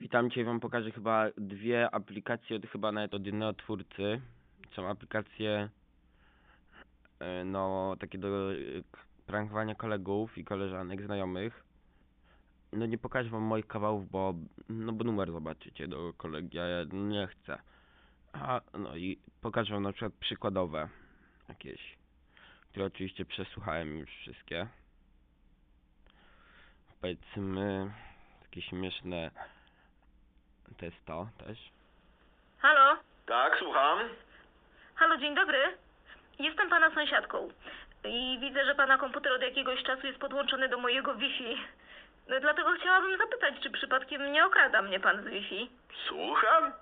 Witam Cię, Wam pokażę chyba dwie aplikacje, od, chyba nawet od jednego twórcy. Są aplikacje, e, no, takie do e, prankowania kolegów i koleżanek, znajomych. No nie pokażę Wam moich kawałów, bo, no bo numer zobaczycie do kolegi, a ja nie chcę. A, no i pokażę Wam na przykład przykładowe jakieś, które oczywiście przesłuchałem już wszystkie. Powiedzmy, takie śmieszne to jest to też. Halo? Tak, słucham. Halo, dzień dobry. Jestem pana sąsiadką i widzę, że pana komputer od jakiegoś czasu jest podłączony do mojego Wi-Fi. No, dlatego chciałabym zapytać, czy przypadkiem nie okrada mnie pan z Wi-Fi? Słucham?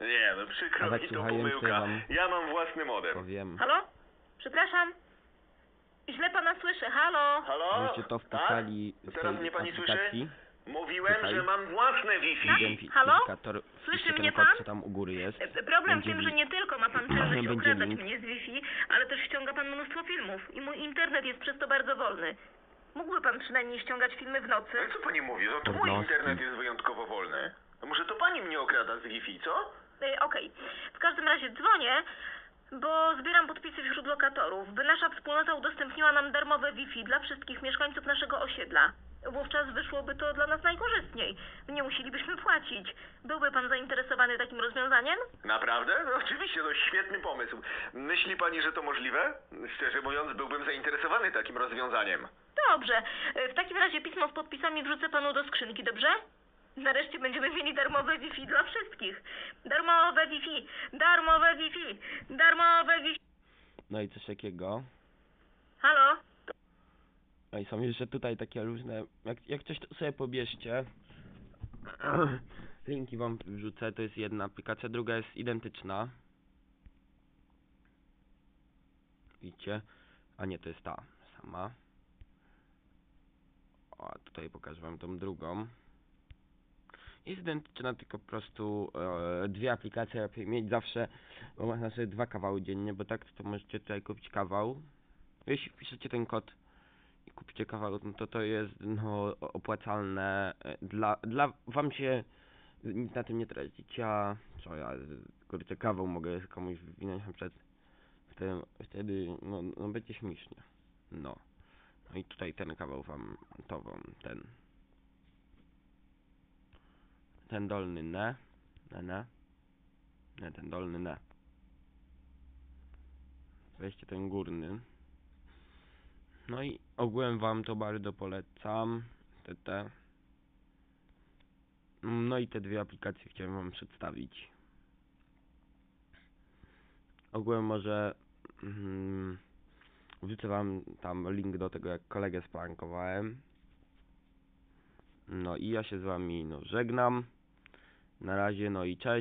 Nie, no przykro tak mi to pomyłka. wam- Ja mam własny modem. Powiem. Halo? Przepraszam. Źle pana słyszę. Halo? Halo? Żeście to wpisali tak? z Teraz tej mnie pani słyszy? aplikacji. Mówiłem, Tutaj. że mam własne Wi-Fi. Identyfikator. Słyszy Wpiszcie mnie ten kod, pan? co tam u góry jest. E, Problem w Będzie tym, że nie tylko ma pan Będzie okradać link. mnie z Wi-Fi, ale też ściąga pan mnóstwo filmów i mój internet jest przez to bardzo wolny. Mógłby pan przynajmniej ściągać filmy w nocy? Ale co pani mówi? No to mój internet jest wyjątkowo wolny. A może to pani mnie okrada z Wi-Fi, co? E, Okej. W każdym razie dzwonię, bo zbieram podpisy wśród lokatorów, by nasza wspólnota udostępniła nam darmowe Wi-Fi dla wszystkich mieszkańców naszego osiedla. Wówczas wyszłoby to dla nas najkorzystniej. Nie musielibyśmy płacić. Byłby pan zainteresowany takim rozwiązaniem? Naprawdę? No oczywiście, to świetny pomysł. Myśli pani, że to możliwe? Szczerze mówiąc, byłbym zainteresowany takim rozwiązaniem. Dobrze. W takim razie pismo z podpisami wrzucę panu do skrzynki, dobrze? Nareszcie będziemy mieli darmowe Wi-Fi dla wszystkich. Darmowe Wi-Fi, darmowe Wi-Fi, darmowe Wi-Fi. No i coś takiego. Halo? No i są jeszcze tutaj takie różne. Jak, jak coś sobie pobierzcie. Linki wam wrzucę, to jest jedna aplikacja, druga jest identyczna. Widzicie? A nie, to jest ta sama. O, tutaj pokażę wam tą drugą. Jest identyczna, tylko po prostu e, dwie aplikacje lepiej mieć zawsze, bo można sobie dwa kawały dziennie, bo tak to możecie tutaj kupić kawał. Jeśli wpiszecie ten kod kupicie kawał, no to to jest no opłacalne e, dla, dla wam się nic na tym nie tracicie, a co ja kurczę kawał mogę komuś wywinąć na przykład wtedy, wtedy no, no będzie śmiesznie. No. No i tutaj ten kawał wam to wam ten. Ten dolny ne ne ne. Nie ten dolny ne. Weźcie ten górny no i ogółem wam to bardzo polecam. Te, te. No i te dwie aplikacje chciałem wam przedstawić. Ogółem może mm, wrzucę wam tam link do tego jak kolegę sprankowałem. No i ja się z wami no żegnam. Na razie no i cześć.